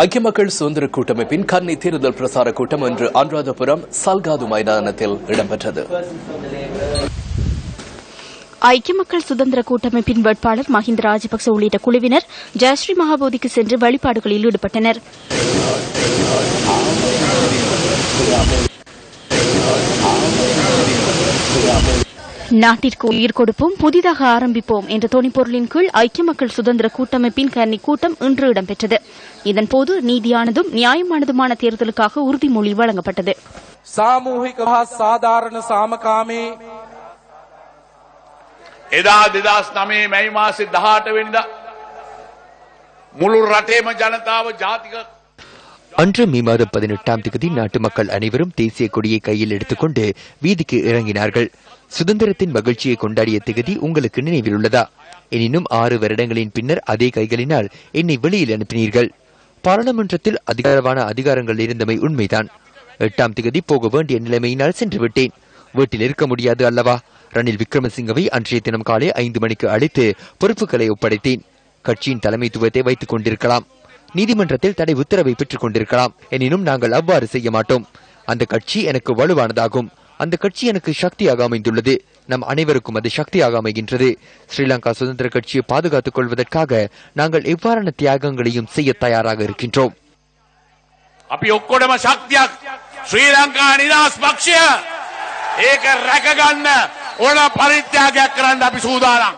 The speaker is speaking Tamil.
ஐக்கிய மக்கள் சுதந்திர கூட்டமைப்பின் கன்னி தேர்தல் பிரசார கூட்டம் இன்று அனுராதபுரம் சல்காது மைதானத்தில் இடம்பெற்றது. ஐக்கிய மக்கள் சுதந்திர கூட்டமைப்பின் வேட்பாளர் மஹிந்த ராஜபக்ச உள்ளிட்ட குழுவினர் ஜெயஸ்ரீ மகாபோதிக்கு சென்று வழிபாடுகளில் ஈடுபட்டனர். நாட்டிற்கு உயிர் கொடுப்போம் புதிதாக ஆரம்பிப்போம் என்ற தொனிப்பொருளின் கீழ் ஐக்கிய மக்கள் சுதந்திர கூட்டமைப்பின் கன்னி கூட்டம் இன்று இடம்பெற்றது இதன்போது நீதியானதும் நியாயமானதுமான தேர்தலுக்காக உறுதிமொழி வழங்கப்பட்டது සාමූහික හා සාධාරණ සාමකාමී එදා දෙදස් නමේ මැයි මාසෙ දහට වෙනිද මුළු රටේම ජනතාව ජාතික அன்று மே மாதம் பதினெட்டாம் தேதி நாட்டு மக்கள் அனைவரும் தேசிய கொடியை கையில் எடுத்துக்கொண்டு வீதிக்கு இறங்கினார்கள். சுதந்திரத்தின் மகிழ்ச்சியை கொண்டாடிய திகதி உங்களுக்கு நினைவில் உள்ளதா? எனினும் ஆறு வருடங்களின் பின்னர் அதே கைகளினால் என்னை வெளியில் அனுப்பினீர்கள். பாராளுமன்றத்தில் அதிகாரமான அதிகாரங்கள் இருந்தமை உண்மைதான். எட்டாம் திகதி போக வேண்டிய நிலைமையினால் சென்று விட்டேன் வீட்டில் இருக்க முடியாது அல்லவா? ரணில் விக்ரமசிங்கவை அன்றைய தினம் காலை ஐந்து மணிக்கு அழைத்து பொறுப்புகளை ஒப்படைத்தேன். கட்சியின் தலைமைத்துவத்தை வைத்துக் கொண்டிருக்கலாம். நீதிமன்றத்தில் தடை உத்தரவை பெற்றுக் கொண்டிருக்கலாம் எனினும் நாங்கள் அவ்வாறு செய்ய மாட்டோம் அந்த கட்சி எனக்கு வலுவானதாகும் அந்த கட்சி எனக்கு சக்தியாக அமைந்துள்ளது நம் அனைவருக்கும் அது சக்தியாக அமைகின்றது ஸ்ரீலங்கா சுதந்திர கட்சியை பாதுகாத்துக் கொள்வதற்காக நாங்கள் எவ்வாறான தியாகங்களையும் செய்ய தயாராக இருக்கின்றோம் අපි ඔක්කොටම ශක්තියක් ශ්‍රී ලංකා නිදහස් පක්ෂය ඒක රැකගන්න ඕන පරිත්‍යාගයක් කරන්න අපි සූදානම්.